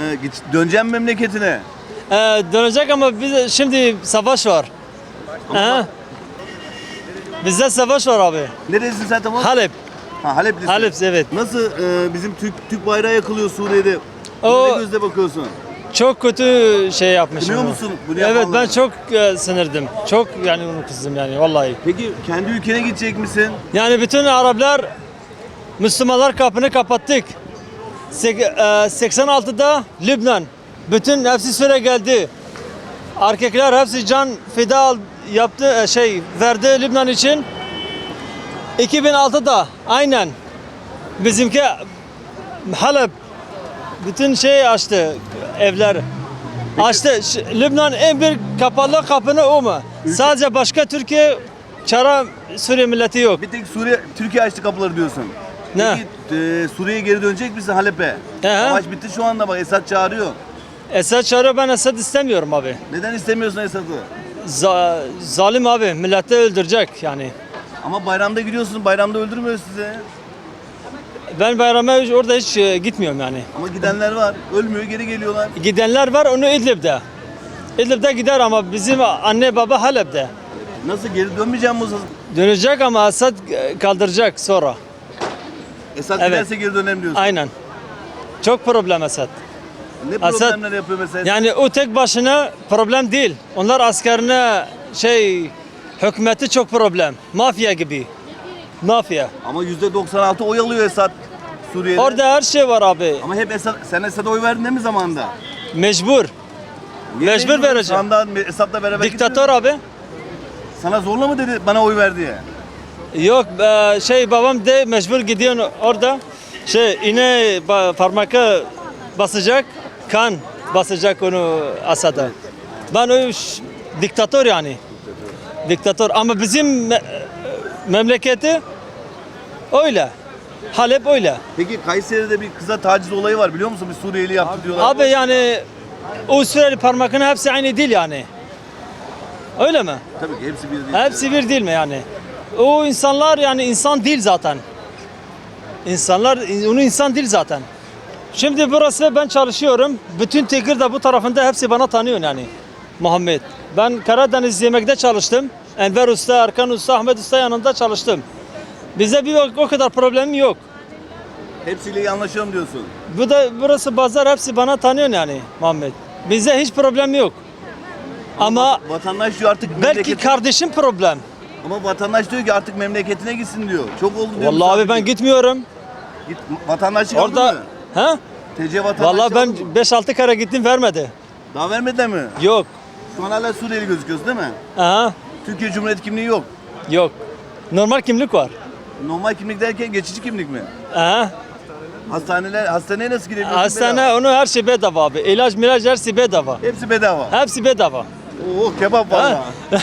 Ee, git, döneceğim memleketine. Ee, dönecek ama biz şimdi savaş var. Aha. Bizde savaş var abi. Neredesin sen tamam? Halep. Ha, Halep'lisin. Halep evet. Nasıl e, bizim Türk Türk bayrağı yakılıyor Suriye'de? O- Ne gözle bakıyorsun? Çok kötü şey yapmışım. Onu. musun bunu Evet ben çok e, sinirdim. Çok yani onu kızdım yani vallahi. Peki kendi ülkene gidecek misin? Yani bütün Araplar Müslümanlar kapını kapattık. Sek- e, 86'da Lübnan. Bütün hepsi süre geldi. Erkekler hepsi can feda yaptı e, şey verdi Lübnan için. 2006'da aynen bizimki Halep bütün şey açtı evler. Açtı. Lübnan en bir kapalı kapını o mu? Sadece başka Türkiye çara Suriye milleti yok. Bir tek Suriye, Türkiye açtı kapıları diyorsun. Ne? Peki e, Suriye'ye geri dönecek misin Halep'e? He. Savaş bitti şu anda bak Esad çağırıyor. Esad çağırıyor ben Esad istemiyorum abi. Neden istemiyorsun Esad'ı? Za- zalim abi milleti öldürecek yani. Ama bayramda gidiyorsun, bayramda öldürmüyor sizi. Ben bayrama hiç- orada hiç e, gitmiyorum yani. Ama gidenler var, ölmüyor, geri geliyorlar. Gidenler var onu İdlib'de. İdlib'de gider ama bizim anne baba Halep'te. Nasıl geri dönmeyeceğim zaman? Dönecek ama Esad e, kaldıracak sonra. Esad Evet. giderse geri dönelim diyorsun. Aynen. Çok problem Esad. Ne Esad- problemler yapıyor mesela? Yani o tek başına problem değil. Onlar askerine şey hükümeti çok problem. Mafya gibi. Mafya. Ama %96 oy alıyor Esad Suriye'de. Orada her şey var abi. Ama hep Esad, sen Esad'a oy verdin değil mi zamanında? Mecbur. Niye Mecbur vereceğim. Sandığa Esad'la beraber Diktatör mi? abi. Sana zorla mı dedi bana oy ver diye? Yok e, şey babam de mecbur gidiyor orada. Şey iğne ba- parmakı basacak, kan basacak onu Asad'a. Ben o diktatör yani. Diktatör ama bizim me- memleketi öyle. Halep öyle. Peki Kayseri'de bir kıza taciz olayı var biliyor musun? Bir Suriyeli yaptı diyorlar. Abi yani o süreli parmakın hepsi aynı değil yani. Öyle mi? Tabii ki hepsi bir değil. Hepsi bir değil mi yani? O insanlar yani insan değil zaten. İnsanlar onu insan değil zaten. Şimdi burası ben çalışıyorum. Bütün Tekirdağ bu tarafında hepsi bana tanıyor yani. Muhammed. Ben Karadeniz yemekte çalıştım. Enver Usta, Erkan Usta, Ahmet Usta yanında çalıştım. Bize bir o- o kadar problemim yok. Hepsiyle iyi anlaşıyorum diyorsun. Bu da burası pazar hepsi bana tanıyor yani Muhammed. Bize hiç problem yok. Ama Vatandaş diyor artık belki memleketine- kardeşim problem. Ama vatandaş diyor ki artık memleketine gitsin diyor. Çok oldu diyor. Vallahi abi ben gitmiyorum. Git, vatandaşlık Orada aldın mı? ha? TC vatandaşlık Vallahi ben aldın mı? 5-6 kere gittim vermedi. Daha vermediler mi? Yok. Şu an hala Suriyeli gözüküyorsun değil mi? Aha. Türkiye Cumhuriyeti kimliği yok. Yok. Normal kimlik var. Normal kimlik derken geçici kimlik mi? Aha. Hastaneler, hastaneye nasıl girebiliyorsun? Hastane Bedava. onu her şey bedava abi. İlaç milaç her şey bedava. Hepsi bedava. Hepsi bedava. Oo kebap valla.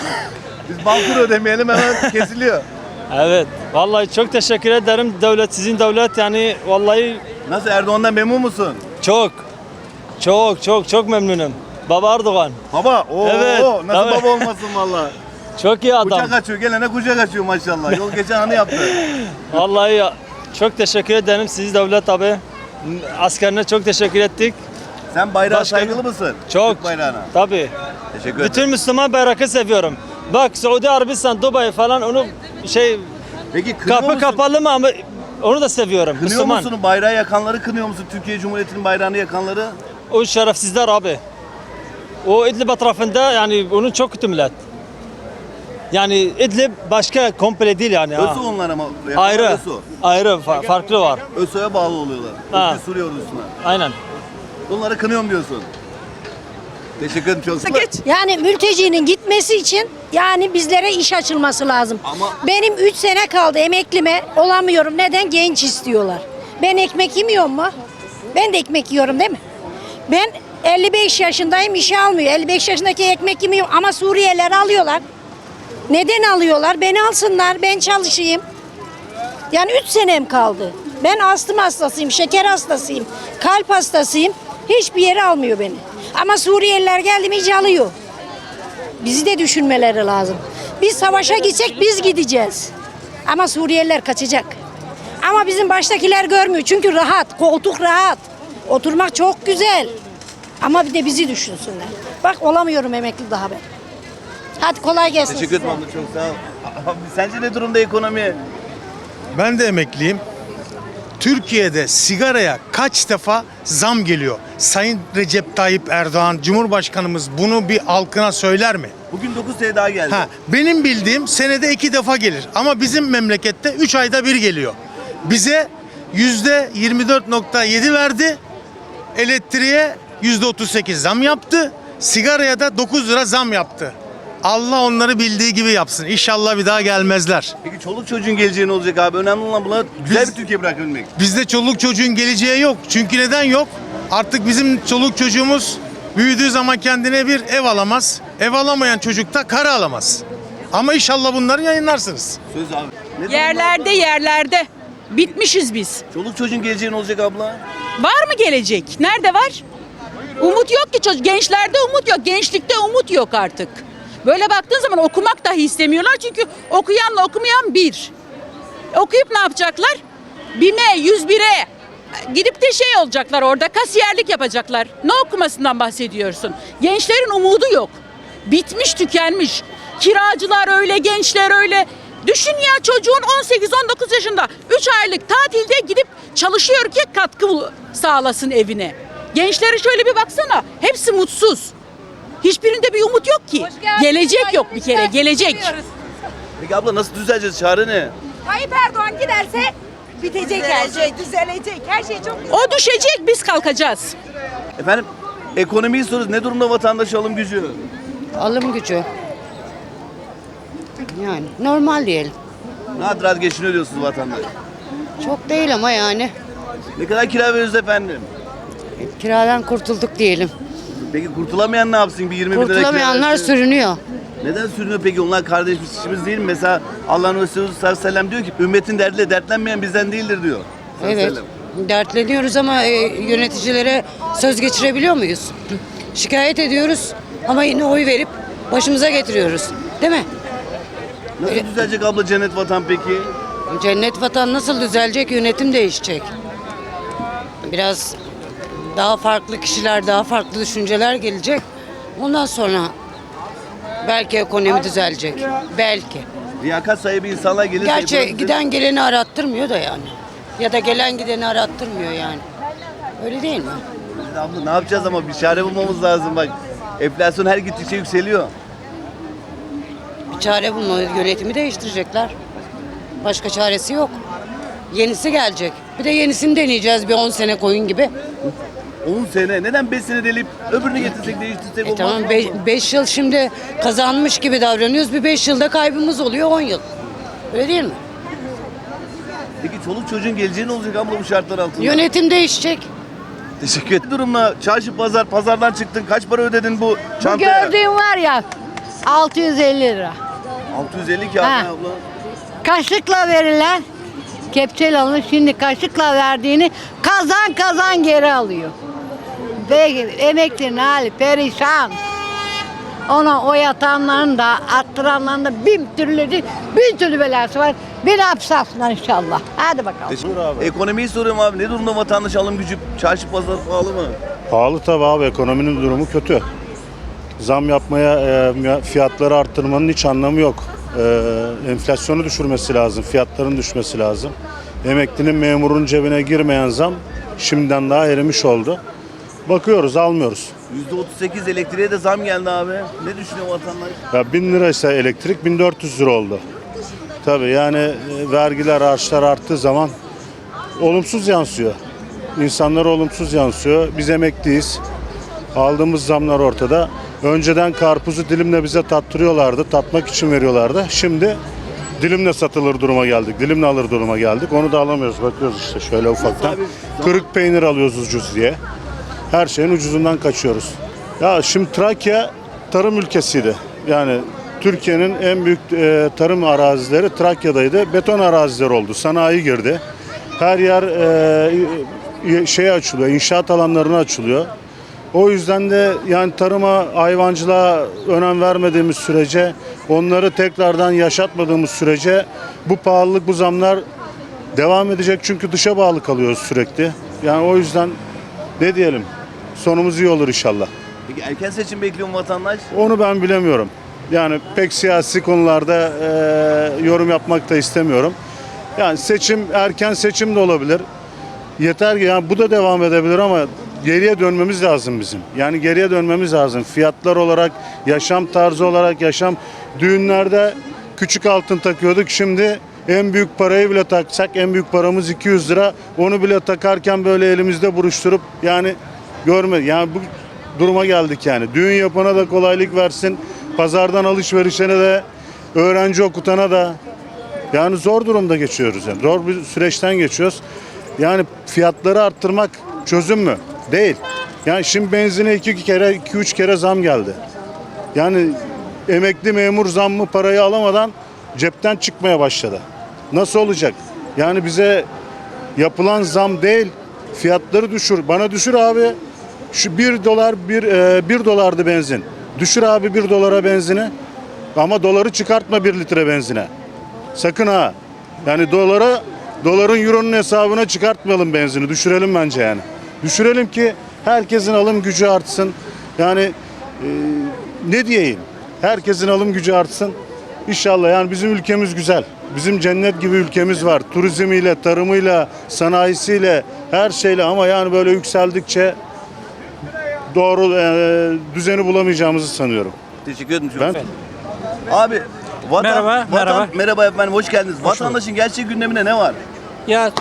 Biz bankur ödemeyelim hemen kesiliyor. Evet. Vallahi çok teşekkür ederim devlet sizin devlet yani vallahi Nasıl Erdoğan'dan memnun musun? çok çok çok çok memnunum. Baba Erdoğan Baba, oo, Evet, nasıl tabii. baba olmasın valla. çok iyi adam. Kucak açıyor, gelene kucak açıyor maşallah. Yol geçen anı yaptı. Vallahi ya, çok teşekkür ederim siz devlet abi. Askerine çok teşekkür ettik. Sen bayrağa Başka- saygılı mısın? Çok. Türk bayrağına. Tabii. Teşekkür ederim. Bütün Müslüman bayrakı seviyorum. Bak Suudi Arabistan, Dubai falan onu şey Peki kınıyor kapı musun? kapalı mı ama onu da seviyorum. Kınıyor Müslüman. musun? Bayrağı yakanları kınıyor musun? Türkiye Cumhuriyeti'nin bayrağını yakanları. O şerefsizler abi. O İdlib etrafında yani onun çok kötü millet. Yani İdlib başka komple değil yani. ha. ÖSO onlar ama. yakanlar Ayrı. ÖSO. Ayrı fa- farklı var. ÖSO'ya bağlı oluyorlar. Ha. Türkiye Suriye ordusuna. Aynen. Bunları kınıyorum diyorsun. Teşekkür ederim çok. Yani mültecinin gitmesi için yani bizlere iş açılması lazım. Ama- Benim 3 sene kaldı emeklime olamıyorum. Neden? Genç istiyorlar. Ben ekmek yemiyorum mu? Ben de ekmek yiyorum değil mi? Ben 55 yaşındayım işe almıyor. 55 yaşındaki ekmek yemiyor ama Suriyeliler alıyorlar. Neden alıyorlar? Beni alsınlar ben çalışayım. Yani 3 senem kaldı. Ben astım hastasıyım, şeker hastasıyım, kalp hastasıyım. Hiçbir yere almıyor beni. Ama Suriyeliler geldi mi alıyor. Bizi de düşünmeleri lazım. Biz savaşa gitsek biz gideceğiz. Ama Suriyeliler kaçacak. Ama bizim baştakiler görmüyor. Çünkü rahat, koltuk rahat. Oturmak çok güzel. Ama bir de bizi düşünsünler. Bak olamıyorum emekli daha ben. Hadi kolay gelsin Teşekkür size. ederim abla çok sağ ol. Abi sence ne durumda ekonomi? Ben de emekliyim. Türkiye'de sigaraya kaç defa zam geliyor? Sayın Recep Tayyip Erdoğan Cumhurbaşkanımız bunu bir halkına söyler mi? Bugün 9 TL daha geldi. Ha, benim bildiğim senede iki defa gelir ama bizim memlekette 3 ayda bir geliyor. Bize yüzde 24.7 verdi, elektriğe yüzde 38 zam yaptı, sigaraya da 9 lira zam yaptı. Allah onları bildiği gibi yapsın. İnşallah bir daha gelmezler. Peki çoluk çocuğun geleceği ne olacak abi? Önemli olan buna güzel Biz- bir Türkiye bırakabilmek. Bizde çoluk çocuğun geleceği yok. Çünkü neden yok? Artık bizim çoluk çocuğumuz büyüdüğü zaman kendine bir ev alamaz. Ev alamayan çocuk da kara alamaz. Ama inşallah bunları yayınlarsınız. Söz abi. Ne Yerlerde yerlerde. Bitmişiz biz. Çoluk çocuğun geleceği ne olacak abla? Var mı gelecek? Nerede var? Umut yok ki çocuk. Gençlerde umut yok. Gençlikte umut yok artık. Böyle baktığın zaman okumak dahi istemiyorlar. Çünkü okuyanla okumayan bir. Okuyup ne yapacaklar? BİM'e, 101'e gidip de şey olacaklar orada kasiyerlik yapacaklar. Ne okumasından bahsediyorsun? Gençlerin umudu yok. Bitmiş, tükenmiş. Kiracılar öyle, gençler öyle. Düşün ya çocuğun 18-19 yaşında 3 aylık tatilde gidip çalışıyor ki katkı sağlasın evine. Gençlere şöyle bir baksana. Hepsi mutsuz. Hiçbirinde bir umut yok ki. Gelecek yok bir kere. Gelecek. Peki abla nasıl düzeleceğiz? Çare ne? Tayyip Erdoğan giderse bitecek her şey, düzelecek. Her şey çok O düşecek, biz kalkacağız. Efendim ekonomiyi soruyoruz. Ne durumda vatandaş alım gücü? Alım gücü. Yani normal diyelim. Rahat rahat geçiniyor diyorsunuz vatandaş. Çok değil ama yani. Ne kadar kira veriyoruz efendim? Kiradan kurtulduk diyelim. Peki kurtulamayan ne yapsın? Bir 20 bin lira kira Kurtulamayanlar versin. sürünüyor. Neden sürünüyor peki? Onlar kardeşimiz değil mi? Mesela Allah'ın Resulü sallallahu aleyhi ve sellem diyor ki ümmetin derdiyle dertlenmeyen bizden değildir diyor. Sallallahu aleyhi ve Evet. sellem. Dertleniyoruz ama e, yöneticilere söz geçirebiliyor muyuz? Şikayet ediyoruz ama yine oy verip başımıza getiriyoruz. Değil mi? Nasıl düzelecek abla cennet vatan peki? Cennet vatan nasıl düzelecek? Yönetim değişecek. Biraz daha farklı kişiler, daha farklı düşünceler gelecek. Ondan sonra belki ekonomi düzelecek. Belki. Liyakat sahibi insanlar gelirse... Gerçi giden geleni arattırmıyor da yani. Ya da gelen gideni arattırmıyor yani. Öyle değil mi? Abla ne yapacağız ama bir çare bulmamız lazım bak. Enflasyon her gittikçe yükseliyor. Bir çare bulmalı. Yönetimi değiştirecekler. Başka çaresi yok. Yenisi gelecek. Bir de yenisini deneyeceğiz bir 10 sene koyun gibi. 10 sene. Neden 5 sene delip öbürünü getirsek değiştirsek E olmaz tamam mı? 5 yıl şimdi kazanmış gibi davranıyoruz. Bir 5 yılda kaybımız oluyor 10 yıl. Öyle değil mi? Peki çoluk çocuğun geleceği ne olacak abla bu şartlar altında? Yönetim değişecek. Teşekkür ederim. Durumla çarşı pazar pazardan çıktın. Kaç para ödedin bu Bu çantaya? gördüğün var ya 650 lira. 650 kağıt Ha. abla? Kaşıkla verilen kepçeyle alınır. Şimdi kaşıkla verdiğini kazan kazan geri alıyor. Ve emeklinin hali perişan. Ona o yatanların da attıranların da bin türlü bin türlü belası var. Bir hapse atsınlar inşallah. Hadi bakalım. Teşekkür Ekonomiyi soruyorum abi. Ne durumda vatandaş alım gücü? Çarşı pazar pahalı mı? Pahalı tabii abi ekonominin durumu kötü. Zam yapmaya, e, fiyatları arttırmanın hiç anlamı yok. E, enflasyonu düşürmesi lazım, fiyatların düşmesi lazım. Emeklinin memurun cebine girmeyen zam şimdiden daha erimiş oldu. Bakıyoruz, almıyoruz. %38 elektriğe de zam geldi abi. Ne düşünüyor vatandaş? Ya 1000 liraysa elektrik 1400 lira oldu. Tabii yani e, vergiler, harçlar arttığı zaman olumsuz yansıyor. İnsanlara olumsuz yansıyor. Biz emekliyiz. Aldığımız zamlar ortada. Önceden karpuzu dilimle bize tattırıyorlardı. Tatmak için veriyorlardı. Şimdi dilimle satılır duruma geldik. Dilimle alır duruma geldik. Onu da alamıyoruz. Bakıyoruz işte şöyle ufaktan. Kırık peynir alıyoruz ucuz diye. Her şeyin ucuzundan kaçıyoruz. Ya şimdi Trakya tarım ülkesiydi. Yani Türkiye'nin en büyük e, tarım arazileri Trakya'daydı. Beton araziler oldu. Sanayi girdi. Her yer e, şey açılıyor, inşaat alanlarına açılıyor. O yüzden de yani tarıma, hayvancılığa önem vermediğimiz sürece, onları tekrardan yaşatmadığımız sürece bu pahalılık, bu zamlar devam edecek. Çünkü dışa bağlı kalıyoruz sürekli. Yani o yüzden ne diyelim? Sonumuz iyi olur inşallah. Peki erken seçim bekliyor mu vatandaş? Onu ben bilemiyorum. Yani pek siyasi konularda e, yorum yapmak da istemiyorum. Yani seçim erken seçim de olabilir. Yeter ki yani bu da devam edebilir ama geriye dönmemiz lazım bizim. Yani geriye dönmemiz lazım. Fiyatlar olarak, yaşam tarzı olarak, yaşam düğünlerde küçük altın takıyorduk. Şimdi en büyük parayı bile taksak en büyük paramız 200 lira. Onu bile takarken böyle elimizde buruşturup yani görme yani bu duruma geldik yani. Düğün yapana da kolaylık versin. Pazardan alışverişine de öğrenci okutana da yani zor durumda geçiyoruz yani. Zor bir süreçten geçiyoruz. Yani fiyatları arttırmak çözüm mü? Değil. Yani şimdi benzine iki, iki kere, iki üç kere zam geldi. Yani emekli memur zammı parayı alamadan cepten çıkmaya başladı. Nasıl olacak? Yani bize yapılan zam değil, fiyatları düşür. Bana düşür abi. Şu bir dolar, bir, e, bir dolardı benzin. Düşür abi bir dolara benzini. Ama doları çıkartma bir litre benzine. Sakın ha. Yani dolara, doların euronun hesabına çıkartmayalım benzini. Düşürelim bence yani. Düşürelim ki herkesin alım gücü artsın. Yani e, ne diyeyim? Herkesin alım gücü artsın. İnşallah yani bizim ülkemiz güzel. Bizim cennet gibi ülkemiz var. Turizmiyle, tarımıyla, sanayisiyle, her şeyle ama yani böyle yükseldikçe doğru e, düzeni bulamayacağımızı sanıyorum. Teşekkür ederim. Ben Abi vatan, Merhaba, vatan- merhaba. Merhaba efendim hoş geldiniz. Vatandaşın gerçek gündemine ne var? Ya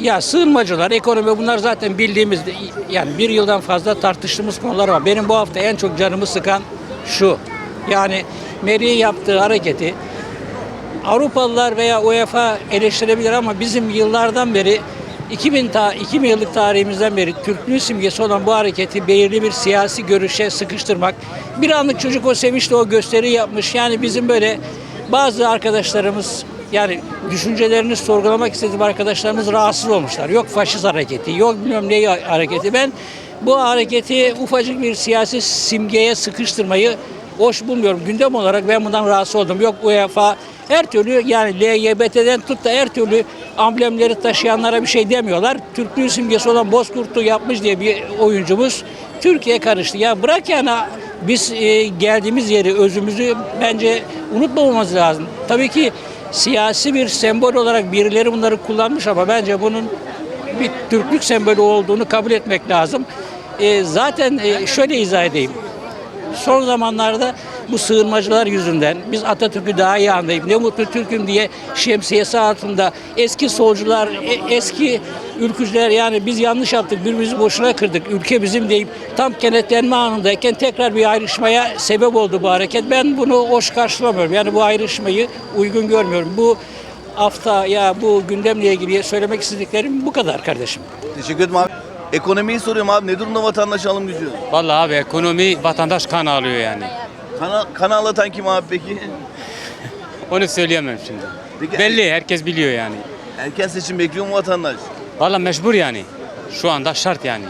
ya sığınmacılar, ekonomi bunlar zaten bildiğimiz yani bir yıldan fazla tartıştığımız konular var. Benim bu hafta en çok canımı sıkan şu. Yani Meri'nin yaptığı hareketi Avrupalılar veya UEFA eleştirebilir ama bizim yıllardan beri 2000 ta 2000 yıllık tarihimizden beri Türklüğün simgesi olan bu hareketi belirli bir siyasi görüşe sıkıştırmak. Bir anlık çocuk o sevinçle o gösteri yapmış. Yani bizim böyle bazı arkadaşlarımız yani düşüncelerini sorgulamak istediğim arkadaşlarımız rahatsız olmuşlar. Yok faşist hareketi, yok bilmem ne hareketi. Ben bu hareketi ufacık bir siyasi simgeye sıkıştırmayı hoş bulmuyorum. Gündem olarak ben bundan rahatsız oldum. Yok UEFA her türlü yani LGBT'den tut da her türlü amblemleri taşıyanlara bir şey demiyorlar. Türklüğün simgesi olan Bozkurt'u yapmış diye bir oyuncumuz Türkiye karıştı. Ya bırak yani biz e, geldiğimiz yeri, özümüzü bence unutmamamız lazım. Tabii ki siyasi bir sembol olarak birileri bunları kullanmış ama bence bunun bir Türklük sembolü olduğunu kabul etmek lazım. E, zaten e, şöyle izah edeyim. Son zamanlarda bu sığınmacılar yüzünden biz Atatürk'ü daha iyi anlayıp ne mutlu Türk'üm diye şemsiyesi altında eski solcular, e- eski ülkücüler yani biz yanlış yaptık, birbirimizi boşuna kırdık, ülke bizim deyip tam kenetlenme anındayken tekrar bir ayrışmaya sebep oldu bu hareket. Ben bunu hoş karşılamıyorum. Yani bu ayrışmayı uygun görmüyorum. Bu hafta ya bu gündemle ilgili söylemek istediklerim bu kadar kardeşim. Teşekkür ederim abi. Ekonomiyi soruyorum abi. Ne durumda vatandaş alım gücü? Vallahi abi ekonomi vatandaş kan alıyor yani. Kana, kan ağlatan kim abi peki? Onu söyleyemem şimdi. Peki, Belli herkes biliyor yani. Erken seçim bekliyor mu vatandaş? Vallahi mecbur yani. Şu anda şart yani.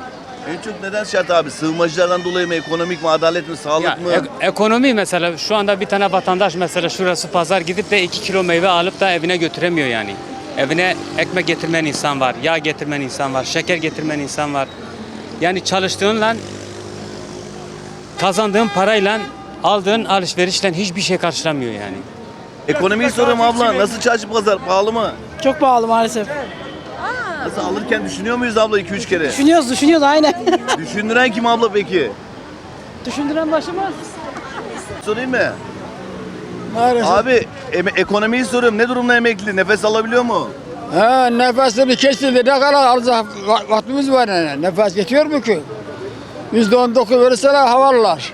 En çok neden şart abi? Sığınmacılardan dolayı mı? Ekonomik mi? Adalet mi? Sağlık Ya, mı? ek- ekonomi mesela şu anda bir tane vatandaş mesela şurası pazar gidip de 2 kilo meyve alıp da evine götüremiyor yani. Evine ekmek getirmeyen insan var, yağ getirmeyen insan var, şeker getirmeyen insan var. Yani çalıştığınla kazandığın parayla aldığın alışverişle hiçbir şey karşılamıyor yani. Ekonomiyi soruyorum abla. Nasıl çarşı pazar? Pahalı mı? Çok pahalı maalesef. Nasıl alırken düşünüyor muyuz abla 2-3 kere? Düşünüyoruz, düşünüyoruz aynen. Düşündüren kim abla peki? Düşündüren başımız. Sorayım mı? Maalesef. Abi em- ekonomiyi soruyorum. Ne durumda emekli? Nefes alabiliyor mu? Ha, nefesini kesildi. Ne kadar va- vaktimiz var yani. Nefes geçiyor mu ki? Yüzde on dokuz verirseler havalılar.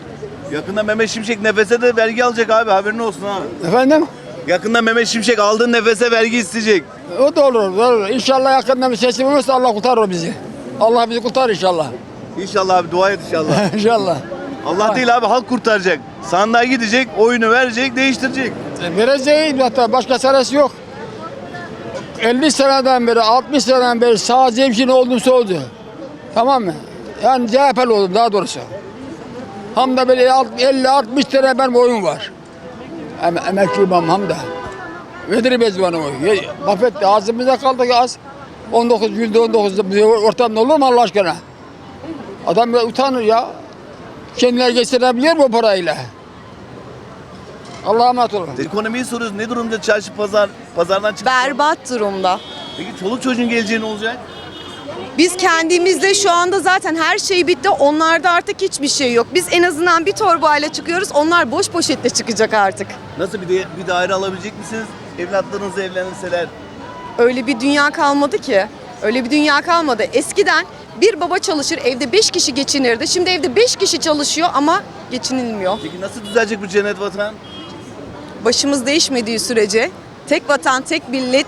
Yakında Mehmet Şimşek nefese de vergi alacak abi haberin olsun ha. Efendim? Yakında Mehmet Şimşek aldığın nefese vergi isteyecek. O da olur, o da olur. İnşallah yakında bir seçim olursa Allah kurtarır bizi. Allah bizi kurtar inşallah. İnşallah abi dua et inşallah. inşallah. Allah değil abi halk kurtaracak. Sandığa gidecek, oyunu verecek, değiştirecek. E, Vereceğiz zaten başka çaresi yok. 50 seneden beri, 60 seneden beri sağ zevkin oldumsa oldu. Tamam mı? Yani CHP'li oldum daha doğrusu. Hem de böyle 50-60 tane benim oyun var. Em emekli imam hem de. Vedir bana oy. Mahvetti ağzımıza kaldı az. 19, yüzde 19 bir ortamda olur mu Allah aşkına? Adam utanır ya. Kendileri geçirebiliyor mu o parayla? Allah'a emanet olun. Ekonomiyi soruyoruz. Ne durumda çarşı pazar? Pazardan çıktı. Berbat durumda. Peki çoluk çocuğun geleceği ne olacak? Biz kendimizde şu anda zaten her şey bitti. Onlarda artık hiçbir şey yok. Biz en azından bir torbayla çıkıyoruz. Onlar boş poşetle çıkacak artık. Nasıl bir, de, bir daire alabilecek misiniz? Evlatlarınız evlenirseler. Öyle bir dünya kalmadı ki. Öyle bir dünya kalmadı. Eskiden bir baba çalışır evde beş kişi geçinirdi. Şimdi evde beş kişi çalışıyor ama geçinilmiyor. Peki nasıl düzelecek bu cennet vatan? Başımız değişmediği sürece tek vatan tek millet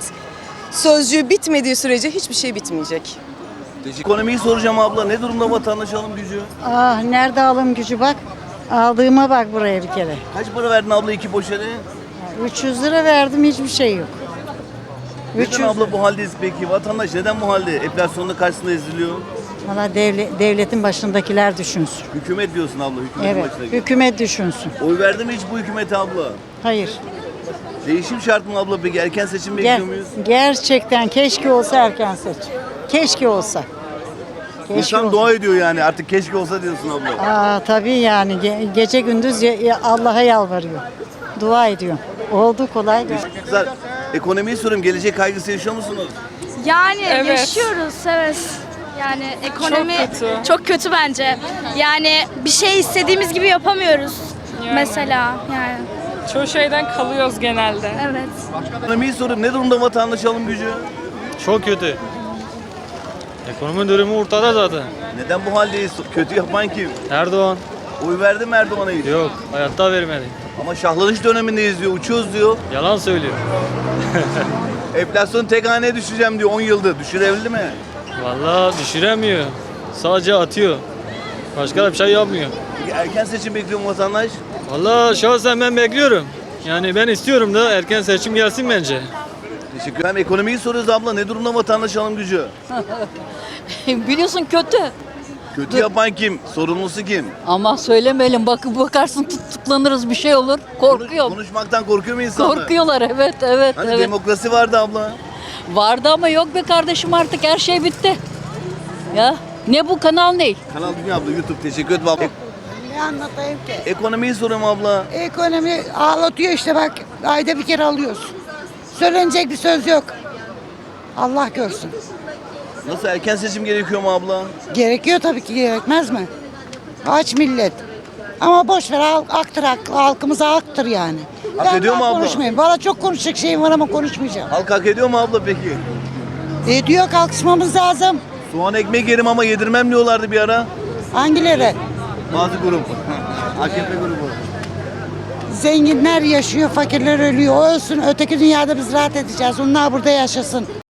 sözcüğü bitmediği sürece hiçbir şey bitmeyecek. Ekonomiyi soracağım abla. Ne durumda vatandaş alım gücü? Ah nerede alım gücü bak. Aldığıma bak buraya bir kere. Kaç para verdin abla iki poşete? 300 lira verdim hiçbir şey yok. Neden abla bu haldeyiz peki? Vatandaş neden bu halde? Enflasyonun karşısında eziliyor. Valla devlet, devletin başındakiler düşünsün. Hükümet diyorsun abla. Hükümetin Evet, başındaki. hükümet düşünsün. Oy verdi mi hiç bu hükümete abla? Hayır. Değişim şart mı abla peki? Erken seçim Ger- bekliyor muyuz? gerçekten keşke olsa erken seçim. Keşke olsa. Keşke İnsan olsa. dua ediyor yani. Artık keşke olsa diyorsun abla. Aa, tabii yani ge- gece gündüz ye- ye- Allah'a yalvarıyor. Dua ediyor. Oldu kolay gelsin. Kızlar ekonomiyi soruyorum. Gelecek kaygısı yaşıyor musunuz? Yani yaşıyoruz evet. Yani ekonomi çok kötü. bence. Yani bir şey istediğimiz gibi yapamıyoruz. Mesela yani. Çoğu şeyden kalıyoruz genelde. Evet. Ekonomiyi soruyorum. Ne durumda vatandaş alım gücü? Çok kötü. Ekonomi durumu ortada zaten. Neden bu haldeyiz? Kötü yapan kim? Erdoğan Oy verdi mi Erdoğan'a hiç? yok hayatta vermedi. Ama şahlanış dönemindeyiz diyor. Uçuyoruz diyor. Yalan söylüyor. Enflasyon tek haneye düşeceğim diyor 10 yıldır. Düşürebildi mi? Vallahi düşüremiyor. Sadece atıyor. Başka da bir şey yapmıyor. Peki erken seçim bekliyor mu vatandaş? Vallahi şahsen ben bekliyorum. Yani ben istiyorum da erken seçim gelsin bence. Teşekkür ederim. Ekonomiyi soruyoruz abla. Ne durumda vatandaş alım gücü? Biliyorsun kötü. Kötü yapan kim? Sorumlusu kim? Ama söylemeyelim bakın bakarsın tutuklanırız bir şey olur. Konuş- konuşmaktan korkuyor mu insanlar? evet evet Hani demokrasi vardı abla. Vardı ama yok be kardeşim artık her şey bitti. Ya ne bu kanal ne? Kanal Dünya abla YouTube. Teşekkür ederim abla. Ne anlatayım ki? Ekonomiyi soruyorum abla. Ekonomi ağlatıyor işte bak. Ayda bir kere alıyoruz. Söylenecek bir söz yok. Allah görsün. Nasıl erken seçim gerekiyor mu abla? Gerekiyor tabii ki gerekmez mi? Aç millet. Ama boş ver halk, aktır halk, halkımıza aktır yani. Hak Ben ediyor mu abla? Konuşmayayım. Valla çok konuşacak şeyim var ama konuşmayacağım. Halk hak ediyor mu abla peki? Ediyor kalkışmamız lazım. Soğan ekmek yerim ama yedirmem diyorlardı bir ara. Hangileri? Bazı grup. AKP grubu. Zenginler yaşıyor, fakirler ölüyor. O ölsün, öteki dünyada biz rahat edeceğiz. Onlar burada yaşasın.